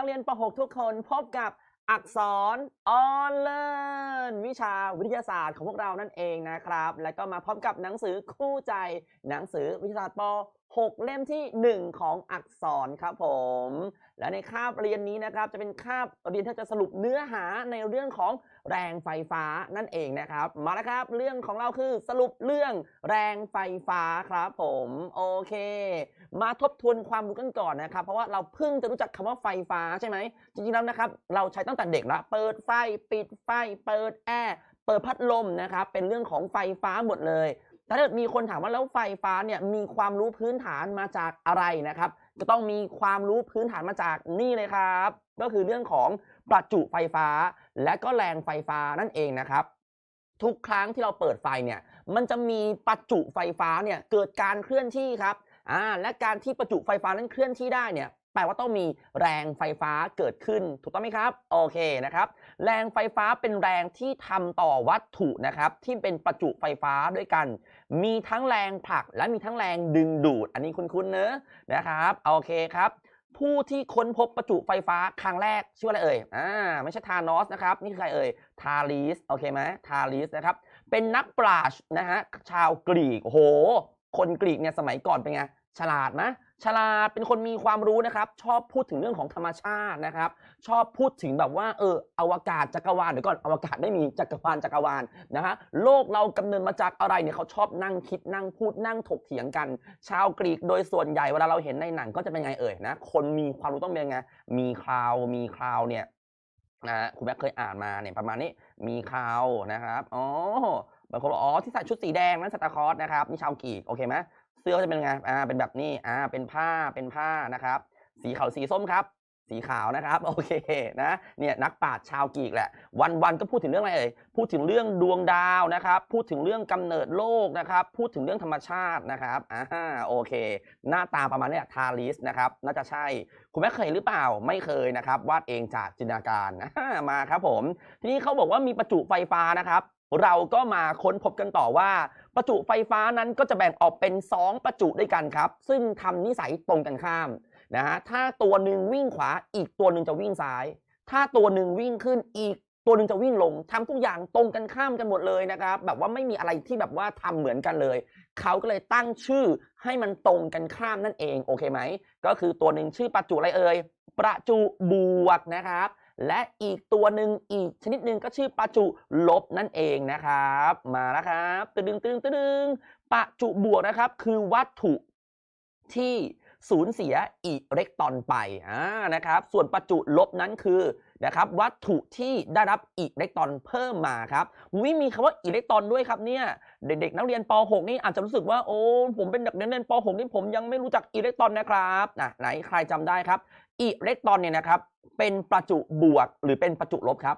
วัสดีครับนักเรียนป .6 ทุกคนพบกับอักษรออนเลินวิชาวิทยาศาสตร์ของพวกเรานั่นเองนะครับ และก็มาพร้อมกับหนังสือคู่ใจ หนังสือวิทยาศาสตร์ป .6 เล่มที่ 1 ของอักษรครับผม และในคาบเรียนนี้นะครับจะเป็นคาบเรียนที่จะสรุปเนื้อหาในเรื่องของแรงไฟฟ้านั่นเองนะครับ มาแล้วครับ เรื่องของเราคือสรุปเรื่องแรงไฟฟ้าครับผมโอเค มาทบทวนความรู้กันก่อนนะครับ เพราะว่าเราเพิ่งจะรู้จักคำว่าไฟฟ้าใช่ไหมจริงๆแล้วนะครับ เราใช้ตั้งแต่เด็กและเปิดไฟปิดไฟ เปิดแอร์เปิดพัดลมนะครับ เป็นเรื่องของไฟฟ้าหมดเลยถ้าเกิดมีคนถามว่าแล้วไฟฟ้าเนี่ยมีความรู้พื้นฐานมาจากอะไรนะครับ ก็ต้องมีความรู้พื้นฐานมาจากนี่เลยครับ ก็คือเรื่องของประจุไฟฟ้า และก็แรงไฟฟ้านั่นเองนะครับ ทุกครั้งที่เราเปิดไฟเนี่ยมันจะมีประจุไฟฟ้าเนี่ยเกิดการเคลื่อนที่ครับอ่าและการที่ประจุไฟฟ้านั้นเคลื่อนที่ได้เนี่ย แปลว่าต้องมีแรงไฟฟ้าเกิดขึ้น ถูกต้องไหมครับ โอเคนะครับ แรงไฟฟ้าเป็นแรงที่ทำต่อวัตถุนะครับ ที่เป็นประจุไฟฟ้าด้วยกัน มีทั้งแรงผลักและมีทั้งแรงดึงดูด อันนี้คุ้นๆเนอะนะครับ โอเคครับผู้ที่ค้นพบประจุไฟฟ้าครั้งแรกชื่อว่าอะไรเอ่ย อ่า ไม่ใช่ทานอสนะครับ นี่คือใครเอ่ย ทาลีสโอเคไหมทาลีสนะครับ เป็นนักปราชญ์นะฮะ ชาวกรีกโอ้โหคนกรีกเนี่ยสมัยก่อนเป็นไง ฉลาดไหม ฉลาดเป็นคนมีความรู้นะครับ ชอบพูดถึงเรื่องของธรรมชาตินะครับ ชอบพูดถึงแบบว่าเอออวกาศจักรวาลเดี๋ยวก่อนอวกาศไม่มีจักรวาลจักรวาลนะฮะโลกเรากำเนิดมาจากอะไรเนี่ยเขาชอบนั่งคิดนั่งพูดนั่งถกเถียงกัน ชาวกรีกโดยส่วนใหญ่เวลาเราเห็นในหนังก็จะเป็นไงเอ่ยนะคนมีความรู้ต้องเป็นไงมีคราวมีคราวเนี่ยนะคุณแม่เคยอ่านมาเนี่ยประมาณนี้มีคราวนะครับอ๋อบางคนบอกอ๋อที่ใส่ชุดสีแดงนั้นสตาร์คอสนะครับนี่ชาวกรีกโอเคไหม เสื้อก็จะเป็นไงอ่าเป็นแบบนี้อ่าเป็นผ้าเป็นผ้านะครับ สีขาวสีส้มครับ สีขาวนะครับโอเคนะเนี่ยนักปราชญ์ชาวกรีกแหละ วันๆก็พูดถึงเรื่องอะไรเอ่ยพูดถึงเรื่องดวงดาวนะครับ พูดถึงเรื่องกำเนิดโลกนะครับ พูดถึงเรื่องธรรมชาตินะครับอ่าโอเค หน้าตาประมาณเนี้ยทาลิสนะครับน่าจะใช่ คุณแม่เคยหรือเปล่าไม่เคยนะครับวาดเองจากจินตนาการมาครับผม ทีนี้เขาบอกว่ามีประจุไฟฟ้านะครับ เราก็มาค้นพบกันต่อว่า ประจุไฟฟ้านั้นก็จะแบ่งออกเป็น 2 ประจุด้วยกันครับ ซึ่งทำนิสัยตรงกันข้ามนะฮะถ้าตัวหนึ่งวิ่งขวาอีกตัวหนึ่งจะวิ่งซ้าย ถ้าตัวหนึ่งวิ่งขึ้นอีกตัวหนึ่งจะวิ่งลงทำทุกอย่างตรงกันข้ามกันหมดเลยนะครับ แบบว่าไม่มีอะไรที่แบบว่าทำเหมือนกันเลย เขาก็เลยตั้งชื่อให้มันตรงกันข้ามนั่นเองโอเคไหมก็คือตัวหนึ่งชื่อประจุอะไรเอ่ยประจุบวกนะครับ และอีกตัวหนึ่งอีกชนิดหนึ่งก็ชื่อประจุลบนั่นเองนะครับ มาแล้วครับตึดึงตึดึงตึดึงประจุบวกนะครับ คือวัตถุที่ สูญเสียอิเล็กตรอนไปอ่านะครับส่วนประจุลบนั้นคือนะครับวัตถุที่ได้รับอิเล็กตรอนเพิ่มมาครับวิมีคำว่าอิเล็กตรอนด้วยครับเนี่ยเด็กๆนักเรียนป .6 นี่อาจจะรู้สึกว่าโอ้ผมเป็นเด็กนักเรียนป .6 นี่ผมยังไม่รู้จักอิเล็กตรอนนะครับนะไหนใครจำได้ครับอิเล็กตรอนเนี่ยนะครับเป็นประจุบวกหรือเป็นประจุลบครับ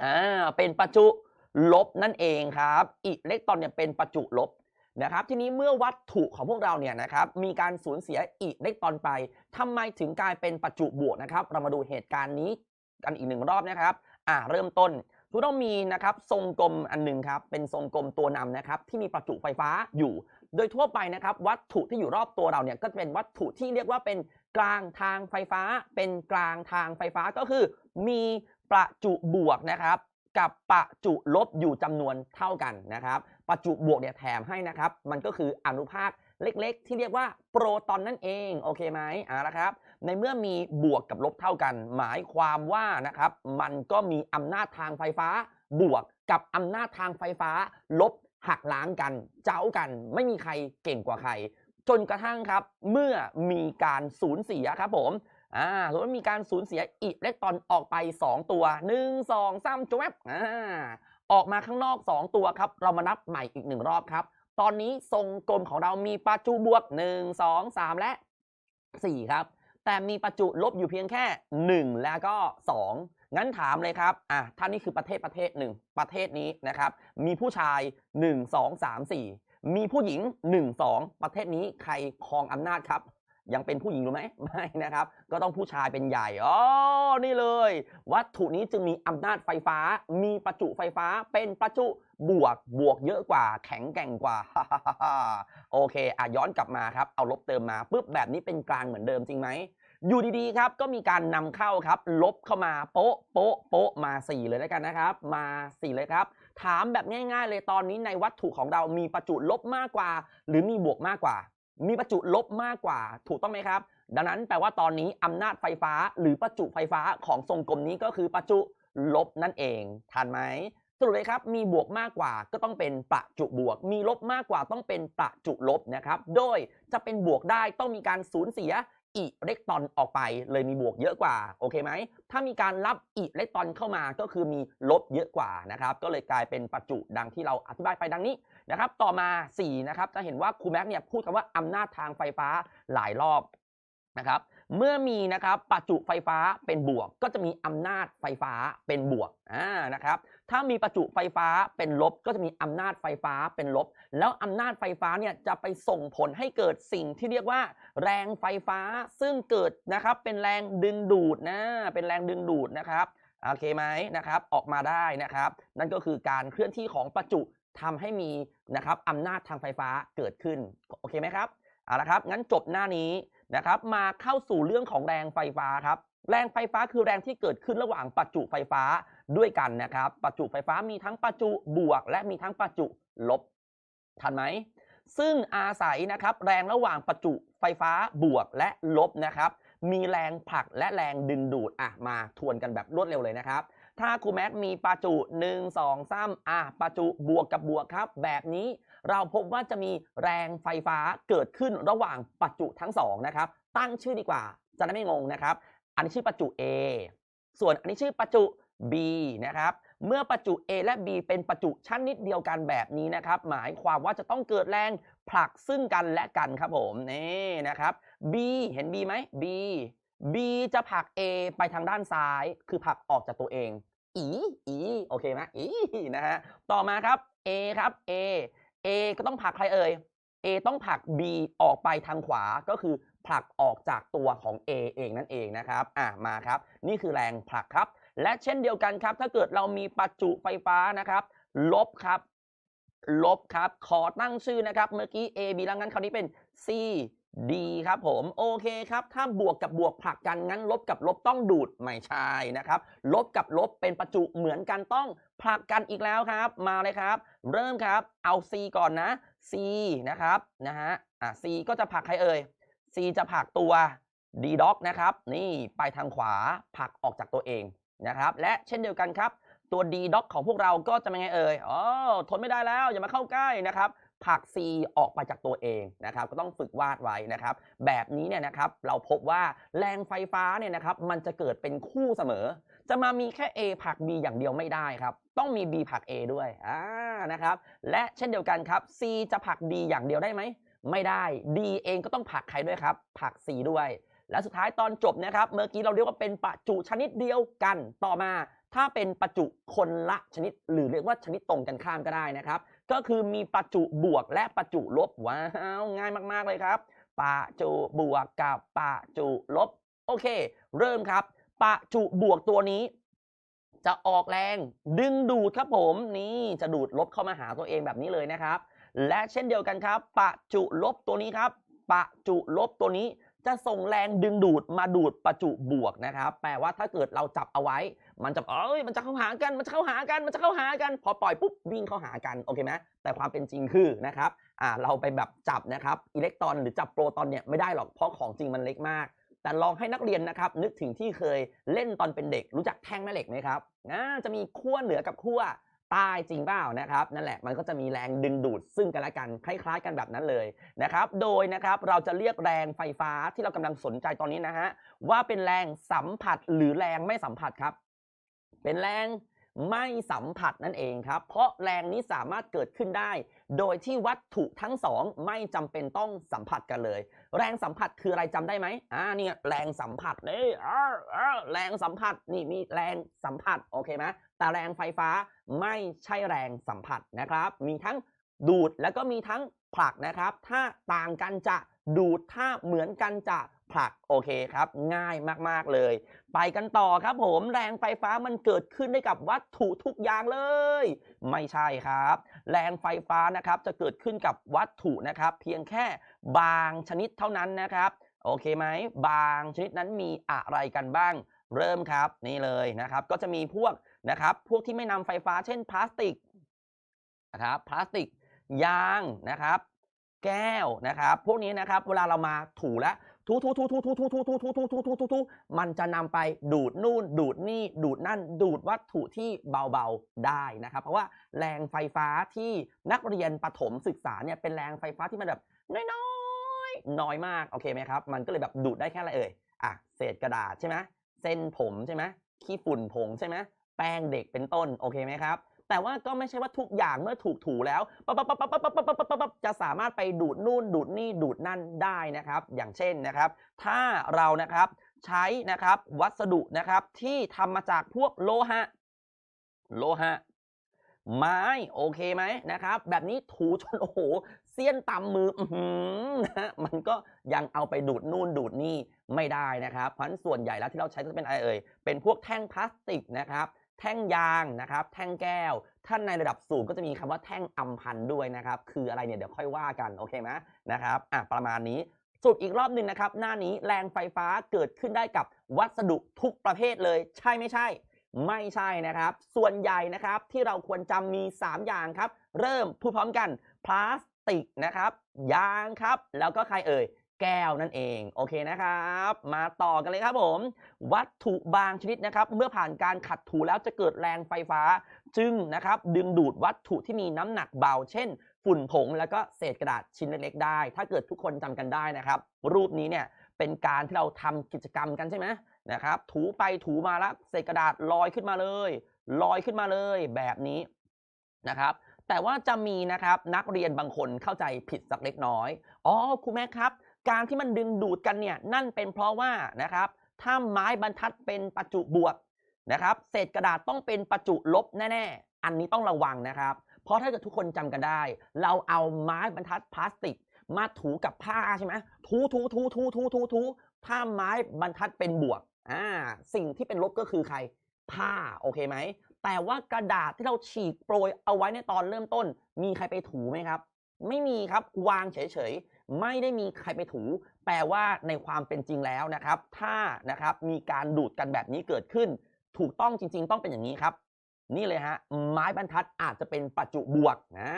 อ่าเป็นประจุลบนั่นเองครับอิเล็กตรอนเนี่ยเป็นประจุลบ นะครับทีนี้เมื่อวัตถุของพวกเราเนี่ยนะครับมีการสูญเสียอิเล็กตรอนไปทำไมถึงกลายเป็นประจุบวกนะครับ เรามาดูเหตุการณ์นี้กันอีกหนึ่งรอบนะครับอ่าเริ่มต้นทุกต้องมีนะครับทรงกลมอันหนึ่งครับเป็นทรงกลมตัวนำนะครับที่มีประจุไฟฟ้าอยู่ โดยทั่วไปนะครับวัตถุที่อยู่รอบตัวเราเนี่ยก็จะเป็นวัตถุที่เรียกว่าเป็นกลางทางไฟฟ้า เป็นกลางทางไฟฟ้าก็คือ มีประจุบวกนะครับกับประจุลบอยู่จำนวนเท่ากันนะครับ ประจุบวกเนี่ยแถมให้นะครับ มันก็คืออนุภาคเล็กๆ ที่เรียกว่าโปรตอนนั่นเอง โอเคไหมอ่าละครับ ในเมื่อมีบวกกับลบเท่ากัน หมายความว่านะครับ มันก็มีอำนาจทางไฟฟ้า บวกกับอำนาจทางไฟฟ้า ลบหักล้างกัน เจ้ากัน ไม่มีใครเก่งกว่าใคร จนกระทั่งครับ เมื่อมีการสูญเสียครับผมอ่าสมมติว่ามีการสูญเสียอิเล็กตรอนออกไป 2 ตัว 1 2 3จวบอ่า ออกมาข้างนอก 2 ตัวครับ เรามานับใหม่อีกหนึ่งรอบครับ ตอนนี้ทรงกลมของเรามีประจุบวก 1 2 3 และ 4 ครับ แต่มีประจุลบอยู่เพียงแค่ 1 แล้วก็ 2 งั้นถามเลยครับ อะถ้านี่คือประเทศประเทศหนึ่งประเทศนี้นะครับ มีผู้ชาย 1 2 3 4 มีผู้หญิง 1 2 ประเทศนี้ใครครองอำนาจครับ ยังเป็นผู้หญิงรู้ไหมไม่นะครับ ก็ต้องผู้ชายเป็นใหญ่อ๋อนี่เลย วัตถุนี้จึงมีอำนาจไฟฟ้า มีประจุไฟฟ้าเป็นประจุบวกบวกเยอะกว่า แข็งแกร่งกว่าโอเคอะย้อนกลับมาครับ เอาลบเติมมาปุ๊บแบบนี้เป็นกลางเหมือนเดิมจริงไหมอยู่ดีๆครับก็มีการนำเข้าครับ ลบเข้ามาโป๊ะโป๊ะโป๊ะมา 4 เลยแล้วกันนะครับ มา 4 เลยครับ ถามแบบง่าย ๆ เลยตอนนี้ในวัตถุของเรามีประจุลบมากกว่า หรือมีบวกมากกว่า มีประจุลบมากกว่าถูกต้องไหมครับ ดังนั้นแปลว่าตอนนี้อำนาจไฟฟ้าหรือประจุไฟฟ้าของทรงกลมนี้ก็คือประจุลบนั่นเองทันไหมสรุปเลยครับ มีบวกมากกว่าก็ต้องเป็นประจุบวก มีลบมากกว่าต้องเป็นประจุลบนะครับ โดยจะเป็นบวกได้ต้องมีการสูญเสีย อิเล็กตรอนออกไปเลยมีบวกเยอะกว่าโอเคไหมถ้ามีการรับอิเล็กตรอนเข้ามาก็คือมีลบเยอะกว่านะครับก็เลยกลายเป็นประจุดังที่เราอธิบายไปดังนี้นะครับต่อมา4นะครับจะเห็นว่าครูแม็กเนี่ยพูดคำว่าอำนาจทางไฟฟ้าหลายรอบนะครับเมื่อมีนะครับประจุไฟฟ้าเป็นบวก ก็จะมีอำนาจไฟฟ้าเป็นบวกอ่านะครับ ถ้ามีประจุไฟฟ้าเป็นลบก็จะมีอำนาจไฟฟ้าเป็นลบ แล้วอำนาจไฟฟ้าเนี่ยจะไปส่งผลให้เกิดสิ่งที่เรียกว่า แรงไฟฟ้าซึ่งเกิดนะครับเป็นแรงดึงดูดนะเป็นแรงดึงดูดนะครับโอเคไหมนะครับออกมาได้นะครับ นั่นก็คือการเคลื่อนที่ของประจุทำให้มีนะครับอำนาจทางไฟฟ้าเกิดขึ้นโอเคไหมครับเอาละครับงั้นจบหน้านี้นะครับมาเข้าสู่เรื่องของแรงไฟฟ้าครับแรงไฟฟ้าคือแรงที่เกิดขึ้นระหว่างประจุไฟฟ้า ด้วยกันนะครับ ประจุไฟฟ้ามีทั้งประจุบวก และมีทั้งประจุลบ ทันไหม ซึ่งอาศัยนะครับแรงระหว่างประจุไฟฟ้าบวกและลบนะครับ มีแรงผลักและแรงดึงดูด อะ มาทวนกันแบบรวดเร็วเลยนะครับ ถ้าครูแม็กมีประจุ 1 2 3อะประจุบวกกับบวกครับ แบบนี้เราพบว่าจะมีแรงไฟฟ้าเกิดขึ้นระหว่างประจุทั้งสองนะครับ ตั้งชื่อดีกว่า จะได้ไม่งงนะครับ อันนี้ชื่อประจุ A ส่วนอันนี้ชื่อประจุ B นะครับเมื่อประจุ A และ B เป็นประจุชั้นิดเดียวกันแบบนี้นะครับ หมายความว่าจะต้องเกิดแรงผลักซึ่งกันและกันครับผมนี่นะครับ B เห็น B ไหม B B จะผลัก A ไปทางด้านซ้าย คือผลักออกจากตัวเอง อีอีโอเคไหมอีนะฮะต่อมาครับ A ครับ A A ก็ต้องผลักใครเอ่ย A ต้องผลัก B ออกไปทางขวาก็คือผลักออกจากตัวของ A เองนั่นเองนะครับ อะมาครับ นี่คือแรงผลักครับ และเช่นเดียวกันครับ ถ้าเกิดเรามีประจุไฟฟ้านะครับ ลบครับ ลบครับ ขอตั้งชื่อนะครับ เมื่อกี้ A B แล้วงั้นคราวนี้เป็น C D ครับผมโอเคครับ ถ้าบวกกับบวกผลักกันงั้น ลบกับลบต้องดูดไม่ใช่นะครับ ลบกับลบเป็นประจุเหมือนกันต้องผลักกันอีกแล้วครับ มาเลยครับ เริ่มครับเอา C ก่อนนะ C นะครับนะฮะอะ C ก็จะผลักใครเอ่ย C จะผลักตัว D dog นะครับ นี่ไปทางขวาผลักออกจากตัวเอง นะครับ และเช่นเดียวกันครับ ตัว D dog ของพวกเราก็จะเป็นไงเอ่ยอ๋อทนไม่ได้แล้วอย่ามาเข้าใกล้นะครับผลัก C ออกไปจากตัวเองนะครับ ก็ต้องฝึกวาดไว้นะครับ แบบนี้เนี่ยนะครับเราพบว่าแรงไฟฟ้าเนี่ยนะครับ มันจะเกิดเป็นคู่เสมอ จะมามีแค่ A ผลัก B อย่างเดียวไม่ได้ครับ ต้องมี B ผลัก A ด้วยอ่านะครับ และเช่นเดียวกันครับ C จะผลัก D อย่างเดียวได้ไหมไม่ได้ D เองก็ต้องผลักใครด้วยครับผลัก C ด้วย และสุดท้ายตอนจบนะครับ เมื่อกี้เราเรียกว่าเป็นประจุชนิดเดียวกัน ต่อมา ถ้าเป็นประจุคนละชนิด หรือเรียกว่าชนิดตรงกันข้ามก็ได้นะครับ ก็คือมีประจุบวกและประจุลบ ว้าว ง่ายมาก ๆ เลยครับ ประจุบวกกับประจุลบ โอเค เริ่มครับ ประจุบวกตัวนี้ จะออกแรง ดึงดูดครับผม นี่จะดูดลบเข้ามาหาตัวเองแบบนี้เลยนะครับ และเช่นเดียวกันครับ ประจุลบตัวนี้ครับ ประจุลบตัวนี้ จะส่งแรงดึงดูดมาดูดประจุบวกนะครับ แปลว่าถ้าเกิดเราจับเอาไว้ มันจะเอ้ยมันจะเข้าหากัน มันจะเข้าหากัน มันจะเข้าหากัน พอปล่อยปุ๊บวิ่งเข้าหากัน โอเคไหมแต่ความเป็นจริงคือนะครับอ่าเราไปแบบจับนะครับอิเล็กตรอนหรือจับโปรตอนเนี่ยไม่ได้หรอก เพราะของจริงมันเล็กมาก แต่ลองให้นักเรียนนะครับ นึกถึงที่เคยเล่นตอนเป็นเด็ก รู้จักแท่งแม่เหล็กไหมครับอ่าจะมีขั้วเหนือกับขั้ว ใต้จริงเปล่านะครับนั่นแหละมันก็จะมีแรงดึงดูดซึ่งกันและกันคล้าย ๆ กันแบบนั้นเลยนะครับโดยนะครับเราจะเรียกแรงไฟฟ้าที่เรากำลังสนใจตอนนี้นะฮะว่าเป็นแรงสัมผัสหรือแรงไม่สัมผัสครับ เป็นแรงไม่สัมผัสนั่นเองครับ เพราะแรงนี้สามารถเกิดขึ้นได้ โดยที่วัตถุทั้งสองไม่จำเป็นต้องสัมผัสกันเลย แรงสัมผัสคืออะไรจำได้ไหมอ่าเนี่ยแรงสัมผัสนี่อ้าอ้าแรงสัมผัสนี่มีแรงสัมผัสโอเคไหมแต่แรงไฟฟ้าไม่ใช่แรงสัมผัสนะครับ มีทั้งดูดแล้วก็มีทั้งผลักนะครับ ถ้าต่างกันจะดูดถ้าเหมือนกันจะผลักโอเคครับ ง่ายมากๆเลย ไปกันต่อครับผมแรงไฟฟ้ามันเกิดขึ้นได้กับวัตถุทุกอย่างเลย ไม่ใช่ครับ แรงไฟฟ้านะครับจะเกิดขึ้นกับวัตถุนะครับเพียงแค่บางชนิดเท่านั้นนะครับโอเคไหมบางชนิดนั้นมีอะไรกันบ้าง เริ่มครับนี่เลยนะครับก็จะมีพวกนะครับพวกที่ไม่นำไฟฟ้าเช่นพลาสติกนะครับพลาสติกยางนะครับ แก้วนะครับ พวกนี้นะครับเวลาเรามาถูแล้ว ถูถูถูถูถูถูถูถูถูถูถูถูถูถูมันจะนำไปดูดนู่น ดูดนี่ ดูดนั่น ดูดวัตถุที่เบาๆได้นะครับ เพราะว่าแรงไฟฟ้าที่นักเรียนประถมศึกษาเนี่ยเป็นแรงไฟฟ้าที่มันแบบน้อยๆน้อยมากโอเคไหมครับ มันก็เลยแบบดูดได้แค่อะไรเอ่ยอะเศษกระดาษใช่ไหมเส้นผมใช่ไหมขี้ฝุ่นผงใช่ไหมแป้งเด็กเป็นต้นโอเคไหมครับ แต่ว่าก็ไม่ใช่ว่าทุกอย่างเมื่อถูกถูแล้วปั๊บปั๊บปั๊บปั๊บปั๊บปั๊บปั๊บปั๊บปั๊บจะสามารถไปดูดนู่นดูดนี่ดูดนั่นได้นะครับ อย่างเช่นนะครับ ถ้าเรานะครับใช้นะครับวัสดุนะครับที่ทำมาจากพวกโลหะ โลหะ ไม้โอเคไหมนะครับ แบบนี้ถูจนโอ้โหเสี้ยนตำมืออื้อหือนะมันก็ยังเอาไปดูดนู่นดูดนี่ไม่ได้นะครับ เพราะส่วนใหญ่แล้วที่เราใช้จะเป็นอะไรเอ่ยเป็นพวกแท่งพลาสติกนะครับ แท่งยางนะครับ แท่งแก้ว ท่านในระดับสูงก็จะมีคำว่าแท่งอัมพันด้วยนะครับ คืออะไรเนี่ยเดี๋ยวค่อยว่ากันโอเคไหมนะครับอะประมาณนี้สุดอีกรอบหนึ่งนะครับ หน้านี้แรงไฟฟ้าเกิดขึ้นได้กับวัสดุทุกประเภทเลย ใช่ไม่ใช่ ไม่ใช่นะครับ ส่วนใหญ่นะครับที่เราควรจำมี 3 อย่างครับ เริ่มพูดพร้อมกันพลาสติกนะครับ ยางครับ แล้วก็ใครเอ่ย แก้วนั่นเอง โอเคนะครับ มาต่อกันเลยครับผม วัตถุบางชนิดนะครับ เมื่อผ่านการขัดถูแล้วจะเกิดแรงไฟฟ้า จึงนะครับ ดึงดูดวัตถุที่มีน้ำหนักเบา เช่น ฝุ่นผงแล้วก็เศษกระดาษชิ้นเล็กๆได้ ถ้าเกิดทุกคนจำกันได้นะครับ รูปนี้เนี่ยเป็นการที่เราทำกิจกรรมกันใช่ไหมนะครับ ถูไปถูมาแล้วเศษกระดาษลอยขึ้นมาเลย ลอยขึ้นมาเลยแบบนี้นะครับแต่ว่าจะมีนะครับนักเรียนบางคนเข้าใจผิดสักเล็กน้อย อ๋อครูแม่ครับ การที่มันดึงดูดกันเนี่ยนั่นเป็นเพราะว่านะครับถ้าไม้บรรทัดเป็นประจุบวกนะครับเศษกระดาษต้องเป็นประจุลบแน่ๆ อันนี้ต้องระวังนะครับ เพราะถ้าเกิดทุกคนจำกันได้ เราเอาไม้บรรทัดพลาสติก มาถูกับผ้าใช่ไหมถูถูถูถูถูถูถูถ้าไม้บรรทัดเป็นบวกอ่าสิ่งที่เป็นลบก็คือใคร ผ้าโอเคไหมแต่ว่ากระดาษที่เราฉีกโปรยเอาไว้ในตอนเริ่มต้น มีใครไปถูไหมครับ ไม่มีครับวางเฉย ไม่ได้มีใครไปถู แปลว่าในความเป็นจริงแล้วนะครับ ถ้านะครับมีการดูดกันแบบนี้เกิดขึ้น ถูกต้องจริง ๆ ต้องเป็นอย่างนี้ครับ นี่เลยฮะไม้บรรทัดอาจจะเป็นประจุบวกอ่า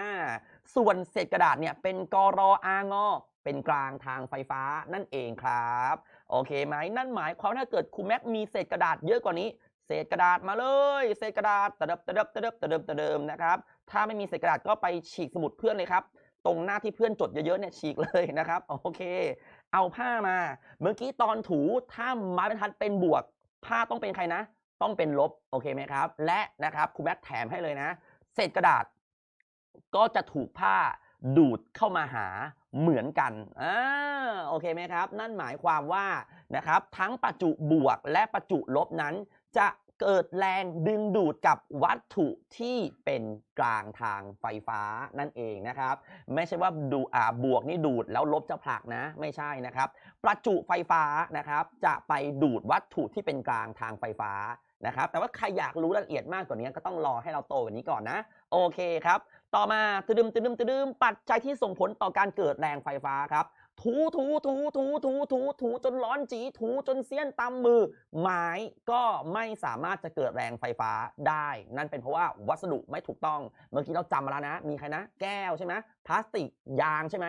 ส่วนเศษกระดาษเนี่ยเป็นกรออางอเป็นกลางทางไฟฟ้านั่นเองครับ โอเคไหมนั่นหมายความว่าถ้าเกิดครูแม็กมีเศษกระดาษเยอะกว่านี้ เศษกระดาษมาเลย เศษกระดาษตะเดิบตะเดิบตะเดิบตะเดิบตะเดิมนะครับ ถ้าไม่มีเศษกระดาษก็ไปฉีกสมุดเพื่อนเลยครับ ตรงหน้าที่เพื่อนจดเยอะๆเนี่ยฉีกเลยนะครับโอเค เอาผ้ามา เมื่อกี้ตอนถูถ้าไม้บรรทัดเป็นบวก ผ้าต้องเป็นใครนะ ต้องเป็นลบโอเคไหมครับ และนะครับครูแม็กแถมให้เลยนะเศษกระดาษ ก็จะถูกผ้าดูดเข้ามาหาเหมือนกันอ่าโอเคไหมครับ นั่นหมายความว่านะครับ ทั้งประจุบวกและประจุลบนั้น จะ เกิดแรงดึงดูดกับวัตถุที่เป็นกลางทางไฟฟ้านั่นเองนะครับ ไม่ใช่ว่าดูอ่าบวกนี่ดูดแล้วลบจะผลักนะไม่ใช่นะครับ ประจุไฟฟ้านะครับจะไปดูดวัตถุที่เป็นกลางทางไฟฟ้านะครับ แต่ว่าใครอยากรู้รายละเอียดมากกว่านี้ก็ต้องรอให้เราโตกว่านี้ก่อนนะ โอเคครับ ต่อมาตะดึมตะดึมตะดึมปัจจัยที่ส่งผลต่อการเกิดแรงไฟฟ้าครับ ถูถูถูถูถูถูถูจนร้อนจีถูจนเสี้ยนตำมือ ไม้ก็ไม่สามารถจะเกิดแรงไฟฟ้าได้ นั่นเป็นเพราะว่าวัสดุไม่ถูกต้อง เมื่อกี้เราจำมาแล้วนะ มีใครนะ แก้วใช่ไหมพลาสติกยางใช่ไหม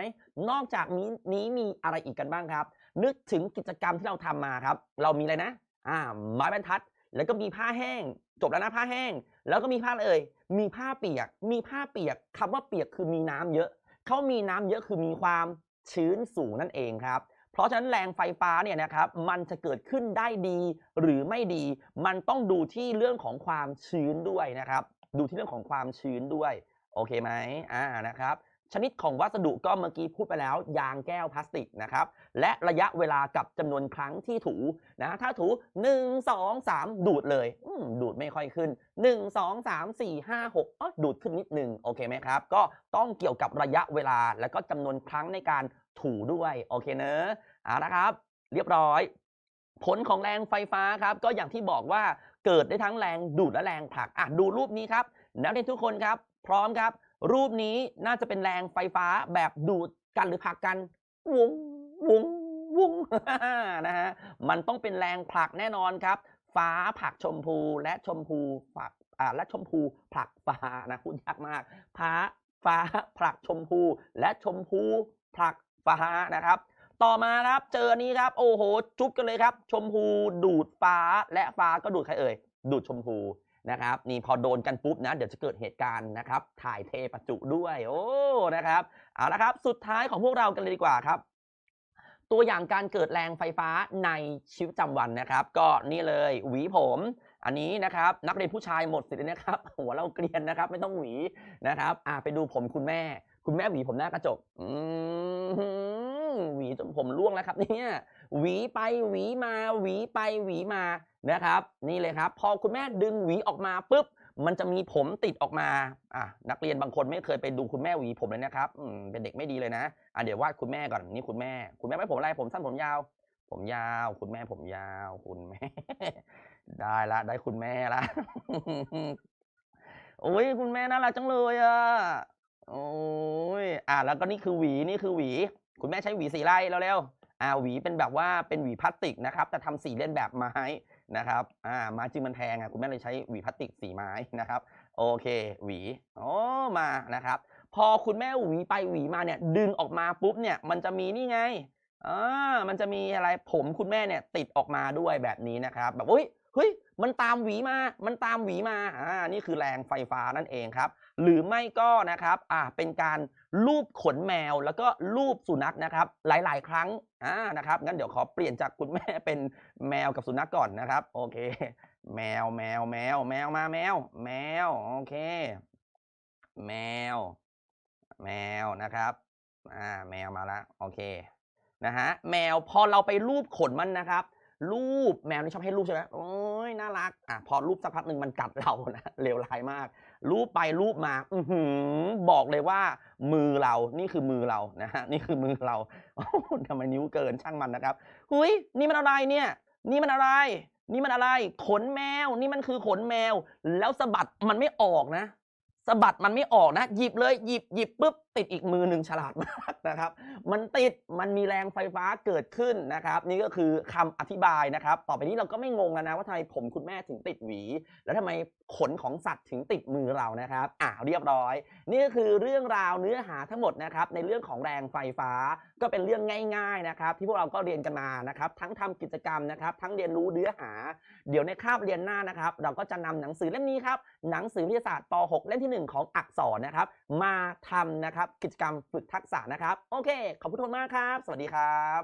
นอกจากนี้นี้มีอะไรอีกกันบ้างครับ นึกถึงกิจกรรมที่เราทำมาครับ เรามีอะไรนะ อ่า ไม้บรรทัด แล้วก็มีผ้าแห้ง จบแล้วนะผ้าแห้ง แล้วก็มีผ้าเอ่ยมีผ้าเปียก มีผ้าเปียกคำว่าเปียกคือมีน้ำเยอะเขามีน้ำเยอะคือมีความ ชื้นสูงนั่นเองครับ เพราะฉะนั้นแรงไฟฟ้าเนี่ยนะครับมันจะเกิดขึ้นได้ดีหรือไม่ดี มันต้องดูที่เรื่องของความชื้นด้วยนะครับ ดูที่เรื่องของความชื้นด้วย โอเคไหมอ่านะครับ ชนิดของวัสดุก็เมื่อกี้พูดไปแล้ว ยางแก้วพลาสติกนะครับ และระยะเวลากับจำนวนครั้งที่ถูนะถ้าถู 1 2 3 ดูดเลยดูดไม่ค่อยขึ้น 1 2 3 4 5 6อ๋อดูดขึ้นนิดนึงโอเคไหมครับ ก็ต้องเกี่ยวกับระยะเวลาแล้วก็จำนวนครั้งในการถูด้วยโอเคเนอะเอาละครับ เรียบร้อย ผลของแรงไฟฟ้าครับก็อย่างที่บอกว่าเกิดได้ทั้งแรงดูดและแรงผลักอะดูรูปนี้ครับนักเรียนทุกคนครับ พร้อมครับ รูปนี้น่าจะเป็นแรงไฟฟ้าแบบดูดกันหรือผลักกันวงวงวุ้งนะฮะมันต้องเป็นแรงผลักแน่นอนครับ ฟ้าผลักชมพูและชมพูผลักอ่าและชมพูผลักฟ้านะพูดยากมากฟ้าฟ้าผลักชมพู และชมพูผลักฟ้านะครับ ต่อมาครับเจอนี้ครับ โอ้โห จุ๊บกันเลยครับ ชมพูดูดฟ้าและฟ้าก็ดูดใครเอ่ยดูดชมพู นะครับนี่พอโดนกันปุ๊บนะเดี๋ยวจะเกิดเหตุการณ์นะครับ ถ่ายเทประจุด้วยโอ้นะครับเอาละครับสุดท้ายของพวกเรากันเลยดีกว่าครับ ตัวอย่างการเกิดแรงไฟฟ้าในชีวิตประจำวันนะครับ ก็นี่เลยหวีผมอันนี้นะครับนักเรียนผู้ชายหมดสิทธิ์นะครับ หัวเราเกรียนนะครับ ไม่ต้องหวีนะครับอ่าไปดูผมคุณแม่ คุณแม่หวีผมหน้ากระจกอืม หวีจนผมร่วงแล้วครับเนี่ยหวีไปหวีมาหวีไปหวีมานะครับ นี่เลยครับ พอคุณแม่ดึงหวีออกมาปุ๊บมันจะมีผมติดออกมาอะนักเรียนบางคนไม่เคยไปดูคุณแม่หวีผมเลยนะครับอืมเป็นเด็กไม่ดีเลยนะอะเดี๋ยววาดคุณแม่ก่อนนี่คุณแม่ คุณแม่ไม่ผมอะไรผมสั้นผมยาว ผมยาว คุณแม่ผมยาว คุณแม่ ได้ละ ได้คุณแม่ละโอ้ยคุณแม่น่ารักจังเลยอะโอ้ยอะแล้วก็นี่คือหวีนี่คือหวี คุณแม่ใช้หวีสีไรเร็วๆอ่าหวีเป็นแบบว่าเป็นหวีพลาสติกนะครับ แต่ทำสีเลียนแบบไม้นะครับอ่าไม้จริงมันแพงอะคุณแม่เลยใช้หวีพลาสติกสีไม้นะครับ โอเค หวีโอ้มานะครับ พอคุณแม่หวีไปหวีมาเนี่ย ดึงออกมาปุ๊บเนี่ยมันจะมีนี่ไงอ่ามันจะมีอะไรผมคุณแม่เนี่ยติดออกมาด้วยแบบนี้นะครับ แบบเฮ้ยเฮ้ย มันตามหวีมา มันตามหวีมา อ่า นี่คือแรงไฟฟ้านั่นเองครับ หรือไม่ก็นะครับ อ่า เป็นการลูบขนแมวแล้วก็ลูบสุนัขนะครับ หลาย ๆ ครั้ง อ่า นะครับ งั้นเดี๋ยวขอเปลี่ยนจากคุณแม่เป็นแมวกับสุนัขก่อนนะครับ โอเค แมว แมว แมว แมวมาแมว แมว โอเค แมว แมวนะครับ อ่า แมวมาละโอเค นะฮะ แมวพอเราไปรูปขนมันนะครับ รูปแมวนี่ชอบให้รูปใช่ไหมโอ้ยน่ารักอะพอรูปสักพักหนึ่งมันกัดเรานะเลวร้ายมาก รูปไปรูปมาอือหือบอกเลยว่า มือเรานี่คือมือเรานะฮะนี่คือมือเราอ้โหทำไมนิ้วเกินช่างมันนะครับหุยนี่มันอะไรเนี่ย นี่มันอะไร นี่มันอะไร ขนแมว นี่มันคือขนแมว แล้วสะบัดมันไม่ออกนะ สะบัดมันไม่ออกนะ หยิบเลยหยิบหยิบปุ๊บติดอีกมือหนึ่งฉลาดมากนะครับ มันติดมันมีแรงไฟฟ้าเกิดขึ้นนะครับ นี่ก็คือคำอธิบายนะครับ ต่อไปนี้เราก็ไม่งงแล้วนะว่าทำไมผมคุณแม่ถึงติดหวี แล้วทำไมขนของสัตว์ถึงติดมือเรานะครับ อ่าเรียบร้อย นี่ก็คือเรื่องราวเนื้อหาทั้งหมดนะครับ ในเรื่องของแรงไฟฟ้า ก็เป็นเรื่องง่าย ๆนะครับ ที่พวกเราก็เรียนกันมานะครับ ทั้งทำกิจกรรมนะครับ ทั้งเรียนรู้เนื้อหา เดี๋ยวในคาบเรียนหน้านะครับ เราก็จะนำหนังสือเล่มนี้ครับหนังสือวิทยาศาสตร์ป .6 เล่มที่1ของอักษรนะครับ มาทำนะครับกิจกรรมฝึกทักษะนะครับ โอเค ขอบคุณทุกคนมากครับ สวัสดีครับ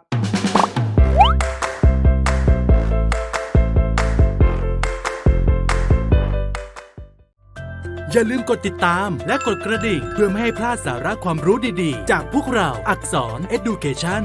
อย่าลืมกดติดตามและกดกระดิ่ง เพื่อไม่ให้พลาดสาระความรู้ดีๆ จากพวกเราอักษร Education